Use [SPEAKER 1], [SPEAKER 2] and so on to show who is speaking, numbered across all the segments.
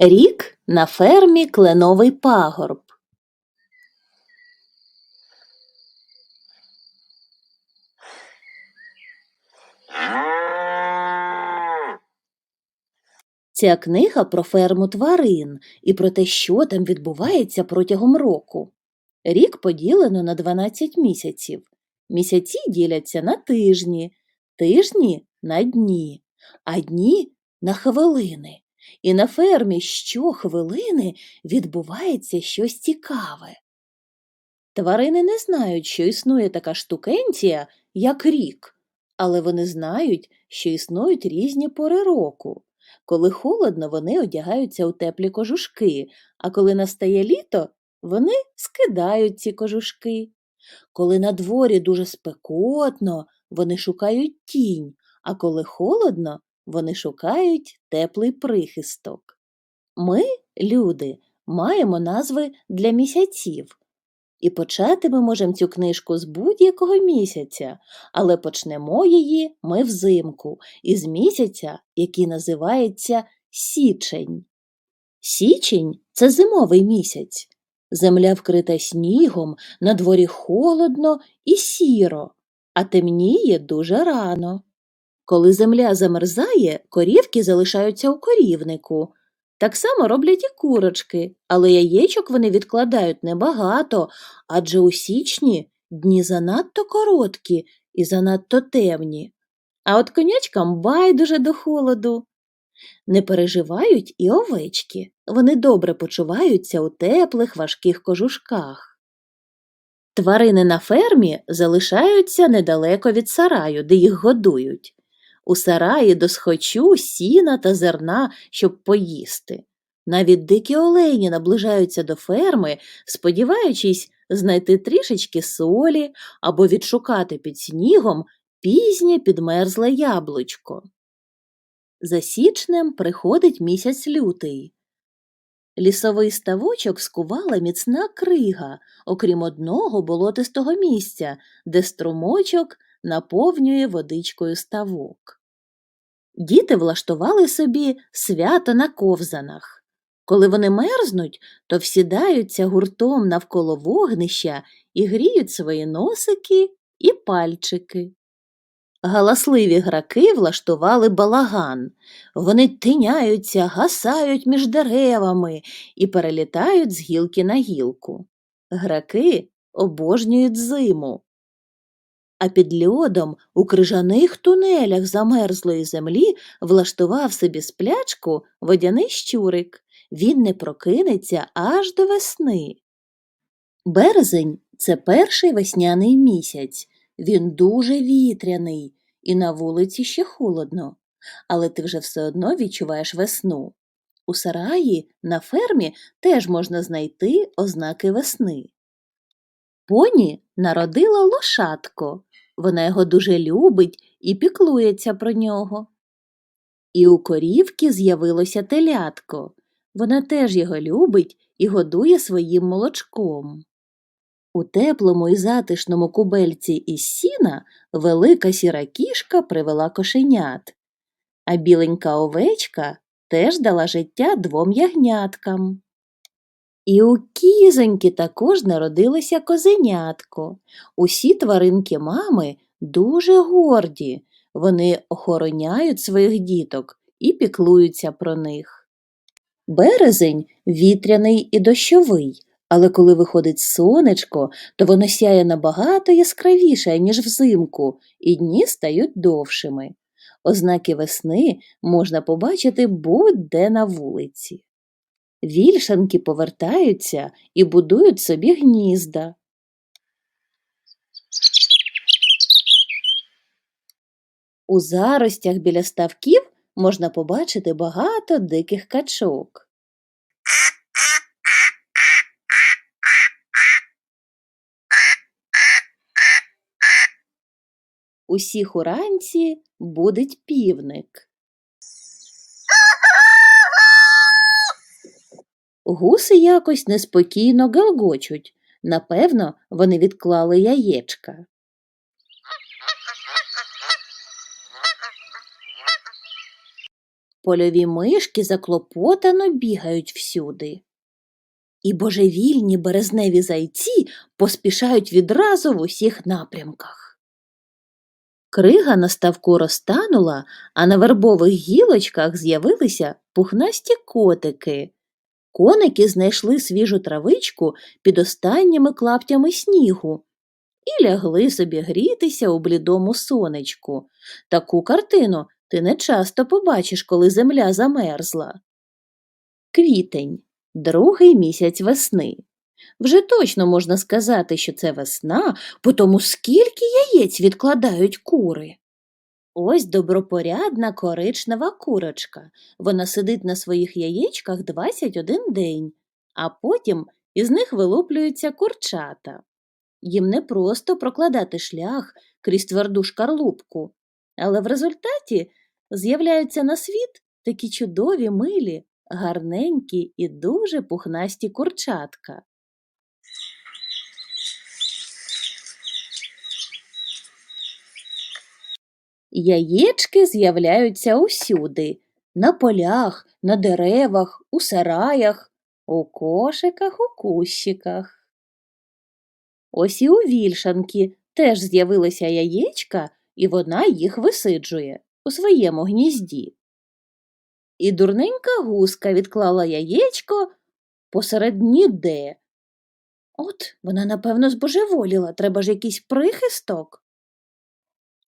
[SPEAKER 1] Рік на фермі Кленовий пагорб. Ця книга про ферму тварин і про те, що там відбувається протягом року. Рік поділено на 12 місяців. Місяці діляться на тижні, тижні на дні, а дні на хвилини. І на фермі щохвилини відбувається щось цікаве. Тварини не знають, що існує така штукенція, як рік, але вони знають, що існують різні пори року. Коли холодно, вони одягаються у теплі кожушки, а коли настає літо, вони скидають ці кожушки. Коли на дворі дуже спекотно, вони шукають тінь, а коли холодно, вони шукають теплий прихисток. Ми, люди, маємо назви для місяців. І почати ми можемо цю книжку з будь-якого місяця, але почнемо її ми взимку, із місяця, який називається січень. Січень це зимовий місяць. Земля вкрита снігом, на дворі холодно і сіро, а темніє дуже рано. Коли земля замерзає, корівки залишаються у корівнику. Так само роблять і курочки, але яєчок вони відкладають небагато, адже у січні дні занадто короткі і занадто темні. А от конячкам байдуже до холоду. Не переживають і овечки, вони добре почуваються у теплих важких кожушках. Тварини на фермі залишаються недалеко від сараю, де їх годують. У сараї досхочу сіна та зерна, щоб поїсти. Навіть дикі олені наближаються до ферми, сподіваючись знайти трішечки солі або відшукати під снігом пізнє підмерзле яблучко. За січнем приходить місяць лютий. Лісовий ставочок скувала міцна крига, окрім одного болотистого місця, де струмочок наповнює водичкою ставок. Діти влаштували собі свято на ковзанах. Коли вони мерзнуть, то всідаються гуртом навколо вогнища і гріють свої носики і пальчики. Галасливі граки влаштували балаган. Вони тиняються, гасають між деревами і перелітають з гілки на гілку. Граки обожнюють зиму. А під льодом у крижаних тунелях замерзлої землі влаштував собі сплячку водяний щурик. Він не прокинеться аж до весни. Березень це перший весняний місяць. Він дуже вітряний, і на вулиці ще холодно, але ти вже все одно відчуваєш весну. У сараї на фермі теж можна знайти ознаки весни. Поні народила лошадко. Вона його дуже любить і піклується про нього. І у корівки з'явилося телятко. Вона теж його любить і годує своїм молочком. У теплому і затишному кубельці із сіна велика сіра кішка привела кошенят, а біленька овечка теж дала життя двом ягняткам. І у кізоньки також народилося козенятко. Усі тваринки мами дуже горді, вони охороняють своїх діток і піклуються про них. Березень вітряний і дощовий, але коли виходить сонечко, то воно сяє набагато яскравіше, ніж взимку, і дні стають довшими. Ознаки весни можна побачити будь-де на вулиці. Вільшанки повертаються і будують собі гнізда. У заростях біля ставків можна побачити багато диких качок. Усіх уранці будить півник. Гуси якось неспокійно галгочуть. Напевно, вони відклали яєчка. Польові мишки заклопотано бігають всюди. І божевільні березневі зайці поспішають відразу в усіх напрямках. Крига на ставку розтанула, а на вербових гілочках з'явилися пухнасті котики. Коники знайшли свіжу травичку під останніми клаптями снігу і лягли собі грітися у блідому сонечку. Таку картину ти не часто побачиш, коли земля замерзла. Квітень другий місяць весни. Вже точно можна сказати, що це весна, по тому скільки яєць відкладають кури. Ось добропорядна коричнева курочка. Вона сидить на своїх яєчках 21 день, а потім із них вилуплюються курчата. Їм не просто прокладати шлях крізь тверду шкарлупку, але в результаті з'являються на світ такі чудові милі, гарненькі і дуже пухнасті курчатка. Яєчки з'являються усюди на полях, на деревах, у сараях, у кошиках, у кущиках. Ось і у вільшанки теж з'явилися яєчка, і вона їх висиджує у своєму гнізді. І дурненька гуска відклала яєчко посеред ніде. От вона, напевно, збожеволіла, треба ж якийсь прихисток.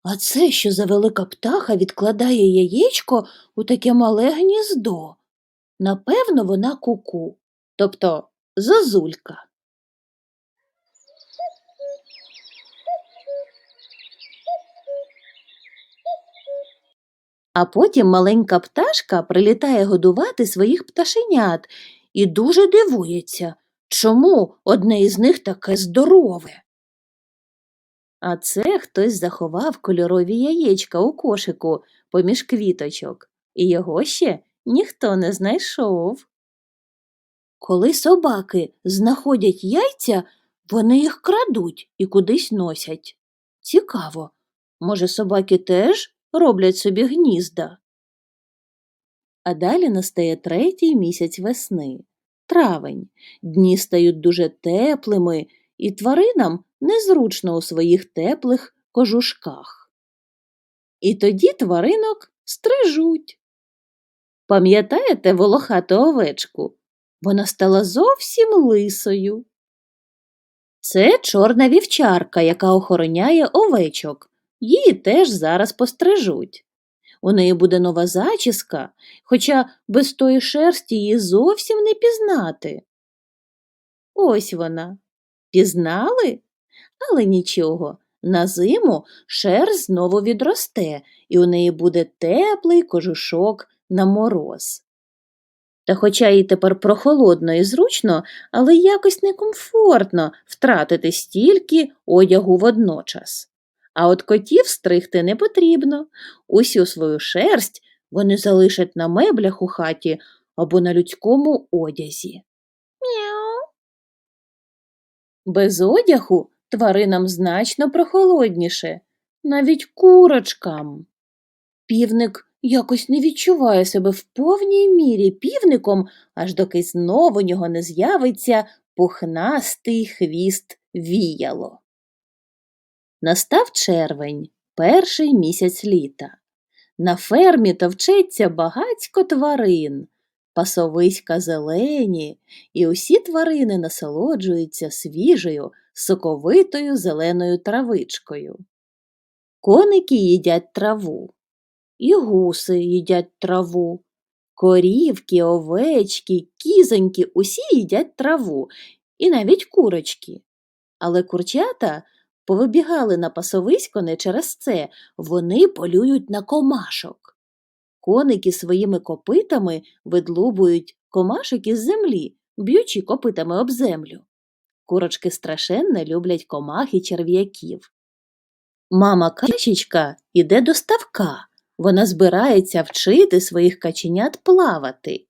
[SPEAKER 1] А це що за велика птаха відкладає яєчко у таке мале гніздо? Напевно, вона куку, тобто зозулька. А потім маленька пташка прилітає годувати своїх пташенят і дуже дивується, чому одне із них таке здорове. А це хтось заховав кольорові яєчка у кошику поміж квіточок, і його ще ніхто не знайшов. Коли собаки знаходять яйця, вони їх крадуть і кудись носять. Цікаво, може, собаки теж роблять собі гнізда? А далі настає третій місяць весни травень. Дні стають дуже теплими, і тваринам незручно у своїх теплих кожушках. І тоді тваринок стрижуть. Пам'ятаєте волохату овечку? Вона стала зовсім лисою. Це чорна вівчарка, яка охороняє овечок. Її теж зараз пострижуть. У неї буде нова зачіска, хоча без тої шерсті її зовсім не пізнати. Ось вона. Пізнали? Але нічого, на зиму шерсть знову відросте, і у неї буде теплий кожушок на мороз. Та хоча їй тепер прохолодно і зручно, але якось некомфортно втратити стільки одягу водночас. А от котів стригти не потрібно. Усю свою шерсть вони залишать на меблях у хаті або на людському одязі. Без одягу тваринам значно прохолодніше, навіть курочкам. Півник якось не відчуває себе в повній мірі півником, аж доки знову у нього не з'явиться пухнастий хвіст віяло. Настав червень, перший місяць літа. На фермі товчеться багацько тварин, пасовиська зелені, і усі тварини насолоджуються свіжою, соковитою зеленою травичкою. Коники їдять траву, і гуси їдять траву, корівки, овечки, кізоньки усі їдять траву, і навіть курочки. Але курчата повибігали на пасовисько не через це, вони полюють на комашок. Коники своїми копитами видлубують комашок із землі, б'ючи копитами об землю. Курочки страшенно люблять комах і черв'яків. Мама качечка іде до ставка. Вона збирається вчити своїх каченят плавати.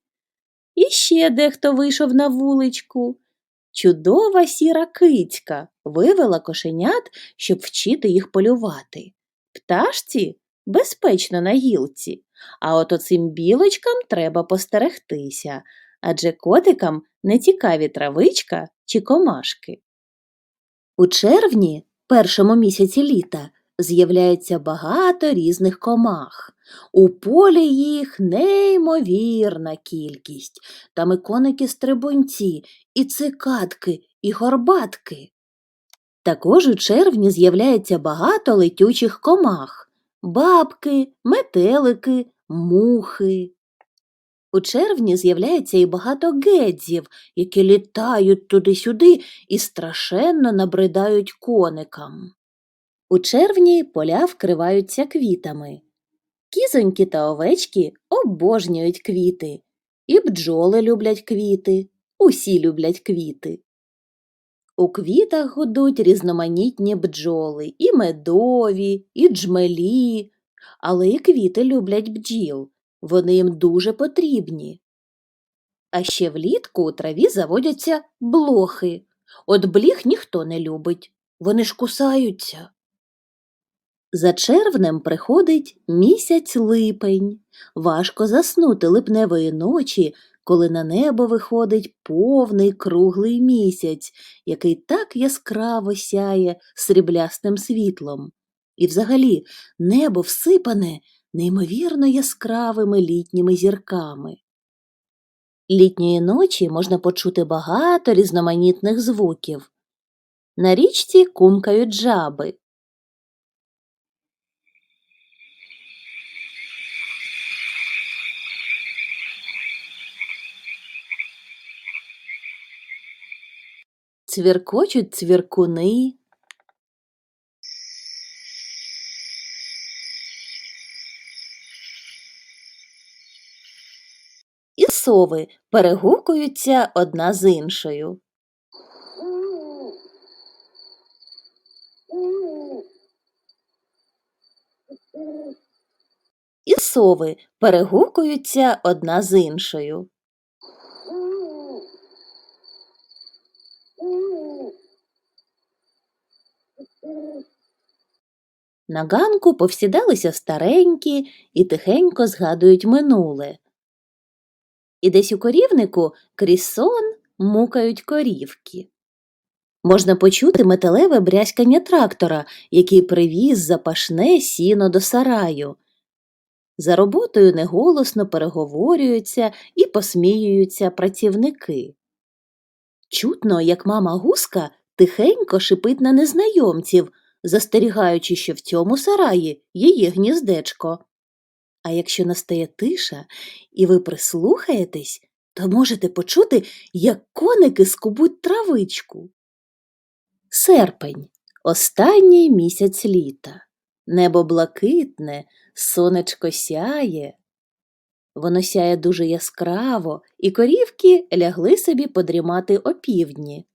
[SPEAKER 1] І ще дехто вийшов на вуличку. Чудова сіра кицька вивела кошенят, щоб вчити їх полювати. Пташці безпечно на гілці, А от оцим білочкам треба постерегтися, адже котикам не цікаві травичка чи комашки. У червні, першому місяці літа, з'являється багато різних комах. У полі їх неймовірна кількість. Там і коники-стрибунці, і цикадки, і горбатки. Також у червні з'являється багато летючих комах бабки, метелики, мухи. У червні з'являється і багато гедзів, які літають туди-сюди і страшенно набридають коникам. У червні поля вкриваються квітами. Кізоньки та овечки обожнюють квіти, і бджоли люблять квіти, усі люблять квіти. У квітах гудуть різноманітні бджоли, і медові, і джмелі, але і квіти люблять бджіл, вони їм дуже потрібні. А ще влітку у траві заводяться блохи. От бліх ніхто не любить, вони ж кусаються. За червнем приходить місяць липень. Важко заснути липневої ночі, коли на небо виходить повний круглий місяць, який так яскраво сяє сріблястим світлом. І взагалі небо всипане неймовірно яскравими літніми зірками. Літньої ночі можна почути багато різноманітних звуків. На річці кумкають жаби. Цвіркочуть цвіркуни. І сови перегукуються одна з іншою. І сови перегукуються одна з іншою. На ганку повсідалися старенькі і тихенько згадують минуле. І десь у корівнику крізь сон мукають корівки. Можна почути металеве брязкання трактора, який привіз запашне сіно до сараю. За роботою неголосно переговорюються і посміюються працівники. Чутно, як мама гуска тихенько шипить на незнайомців, застерігаючи, що в цьому сараї її гніздечко. А якщо настає тиша і ви прислухаєтесь, то можете почути, як коники скубуть травичку. Серпень останній місяць літа. Небо блакитне, сонечко сяє. Воно сяє дуже яскраво, і корівки лягли собі подрімати опівдні.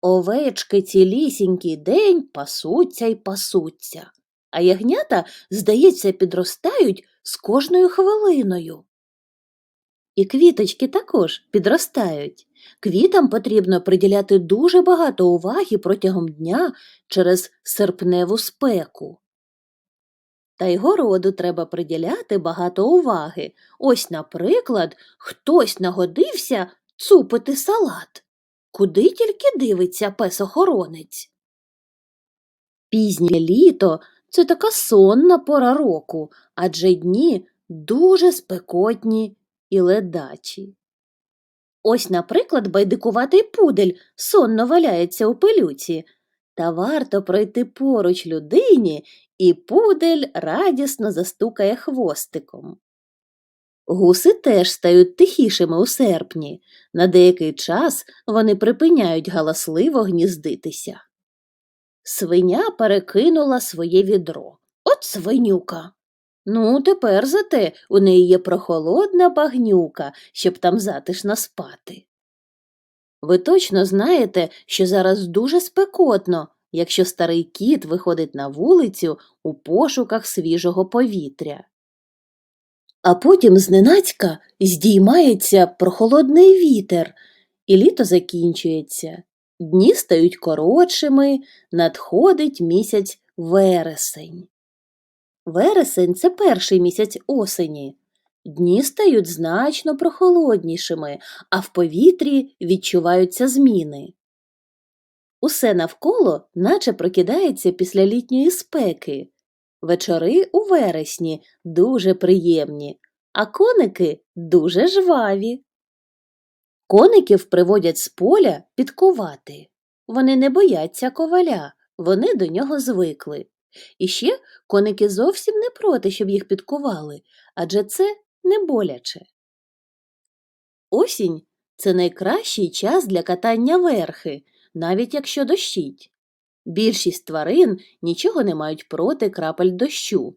[SPEAKER 1] Овечки цілісінький день пасуться й пасуться, а ягнята, здається, підростають з кожною хвилиною. І квіточки також підростають. Квітам потрібно приділяти дуже багато уваги протягом дня через серпневу спеку. Та й городу треба приділяти багато уваги. Ось, наприклад, хтось нагодився цупити салат. Куди тільки дивиться пес-охоронець? Пізнє літо це така сонна пора року, адже дні дуже спекотні і ледачі. Ось, наприклад, байдикуватий пудель сонно валяється у пилюці, та варто пройти поруч людині, і пудель радісно застукає хвостиком. Гуси теж стають тихішими у серпні, на деякий час вони припиняють галасливо гніздитися. Свиня перекинула своє відро. От свинюка. Ну, тепер зате у неї є прохолодна багнюка, щоб там затишно спати. Ви точно знаєте, що зараз дуже спекотно, якщо старий кіт виходить на вулицю у пошуках свіжого повітря. А потім зненацька здіймається прохолодний вітер, і літо закінчується. Дні стають коротшими, надходить місяць вересень. Вересень це перший місяць осені. Дні стають значно прохолоднішими, а в повітрі відчуваються зміни. Усе навколо наче прокидається після літньої спеки. Вечори у вересні дуже приємні, а коники дуже жваві. Коників приводять з поля підкувати. Вони не бояться коваля, вони до нього звикли. І ще коники зовсім не проти, щоб їх підкували, адже це не боляче. Осінь це найкращий час для катання верхи, навіть якщо дощить. Більшість тварин нічого не мають проти крапель дощу.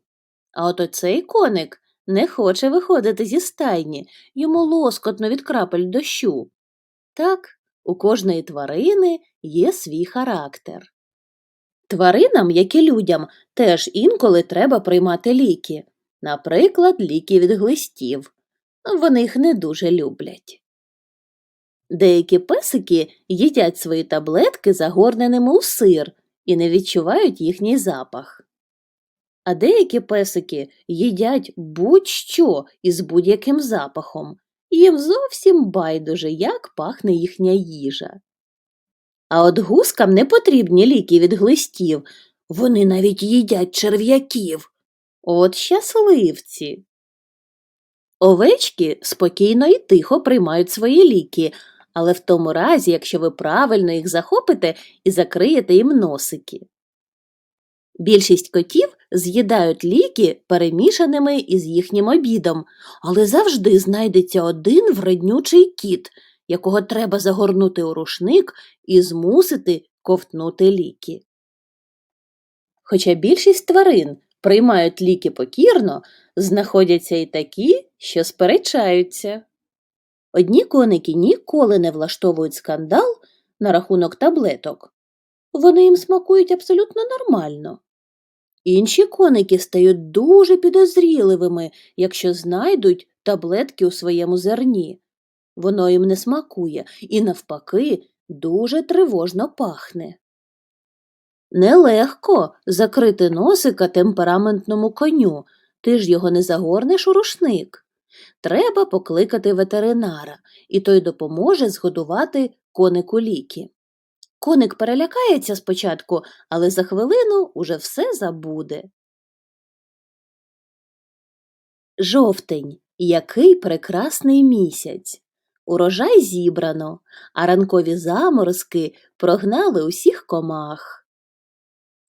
[SPEAKER 1] А от оцей коник не хоче виходити зі стайні, йому лоскотно від крапель дощу. Так, у кожної тварини є свій характер. Тваринам, як і людям, теж інколи треба приймати ліки, наприклад, ліки від глистів. Вони їх не дуже люблять. Деякі песики їдять свої таблетки загорненими у сир і не відчувають їхній запах. А деякі песики їдять будь-що із будь-яким запахом, їм зовсім байдуже, як пахне їхня їжа. А от гускам не потрібні ліки від глистів, вони навіть їдять черв'яків. От щасливці. Овечки спокійно і тихо приймають свої ліки, але в тому разі, якщо ви правильно їх захопите і закриєте їм носики. Більшість котів з'їдають ліки перемішаними із їхнім обідом, але завжди знайдеться один вреднючий кіт, якого треба загорнути у рушник і змусити ковтнути ліки. Хоча більшість тварин приймають ліки покірно, знаходяться і такі, що сперечаються. Одні коники ніколи не влаштовують скандал на рахунок таблеток. Вони їм смакують абсолютно нормально. Інші коники стають дуже підозріливими, якщо знайдуть таблетки у своєму зерні. Воно їм не смакує і, навпаки, дуже тривожно пахне. Нелегко закрити носика темпераментному коню, ти ж його не загорнеш у рушник. Треба покликати ветеринара, і той допоможе згодувати конику ліки. Коник перелякається спочатку, але за хвилину уже все забуде. Жовтень. Який прекрасний місяць. Урожай зібрано, а ранкові заморозки прогнали усіх комах.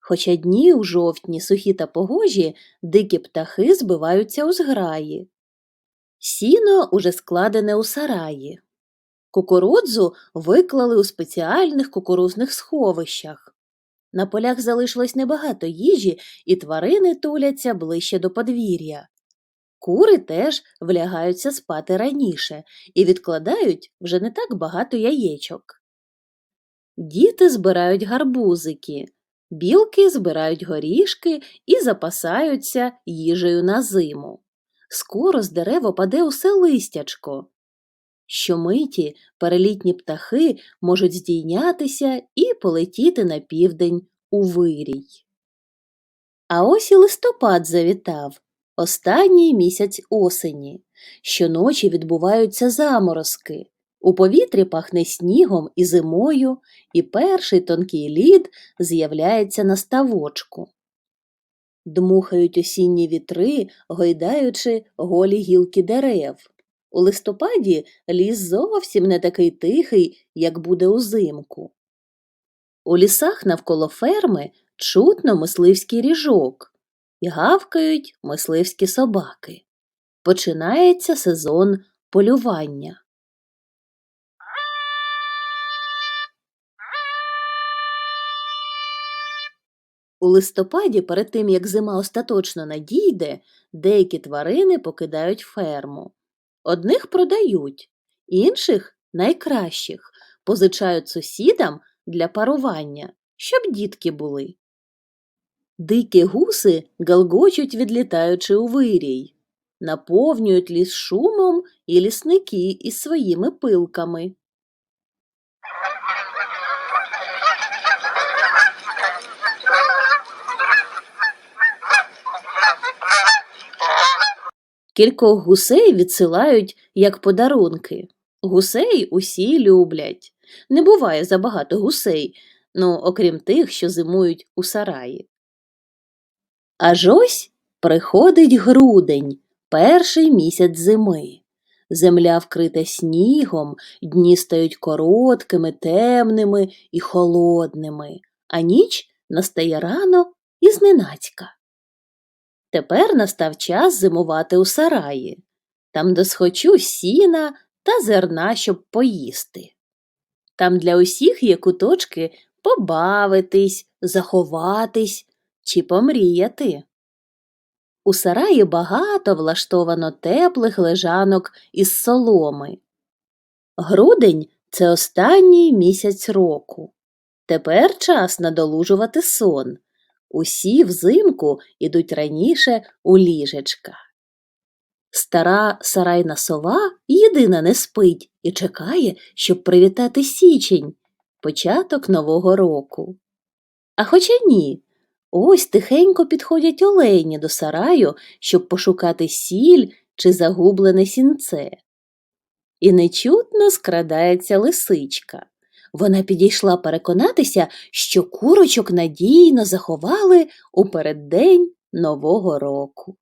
[SPEAKER 1] Хоча дні у жовтні сухі та погожі, дикі птахи збиваються у зграї. Сіно уже складене у сараї. Кукурудзу виклали у спеціальних кукурузних сховищах. На полях залишилось небагато їжі, і тварини туляться ближче до подвір'я. Кури теж влягаються спати раніше і відкладають вже не так багато яєчок. Діти збирають гарбузики, білки збирають горішки і запасаються їжею на зиму. Скоро з дерев опаде усе листячко. Щомиті перелітні птахи можуть здійнятися і полетіти на південь у вирій. А ось і листопад завітав, останній місяць осені. Щоночі відбуваються заморозки. У повітрі пахне снігом і зимою, і перший тонкий лід з'являється на ставочку. Дмухають осінні вітри, гойдаючи голі гілки дерев. У листопаді ліс зовсім не такий тихий, як буде узимку. У лісах навколо ферми чутно мисливський ріжок і гавкають мисливські собаки. Починається сезон полювання. У листопаді, перед тим як зима остаточно надійде, деякі тварини покидають ферму. Одних продають, інших найкращих позичають сусідам для парування, щоб дітки були. Дикі гуси галгочуть, відлітаючи у вирій, наповнюють ліс шумом і лісники із своїми пилками. Кількох гусей відсилають як подарунки. Гусей усі люблять. Не буває забагато гусей, ну, окрім тих, що зимують у сараї. Аж ось приходить грудень, перший місяць зими. Земля вкрита снігом, дні стають короткими, темними і холодними, а ніч настає рано і зненацька. Тепер настав час зимувати у сараї, там досхочу сіна та зерна, щоб поїсти. Там для усіх є куточки побавитись, заховатись чи помріяти. У сараї багато влаштовано теплих лежанок із соломи. Грудень це останній місяць року. Тепер час надолужувати сон. Усі взимку ідуть раніше у ліжечка. Стара сарайна сова єдина не спить і чекає, щоб привітати січень, початок нового року. А хоча ні, ось тихенько підходять олені до сараю, щоб пошукати сіль чи загублене сінце. І нечутно скрадається лисичка. Вона підійшла переконатися, що курочок надійно заховали у переддень Нового року.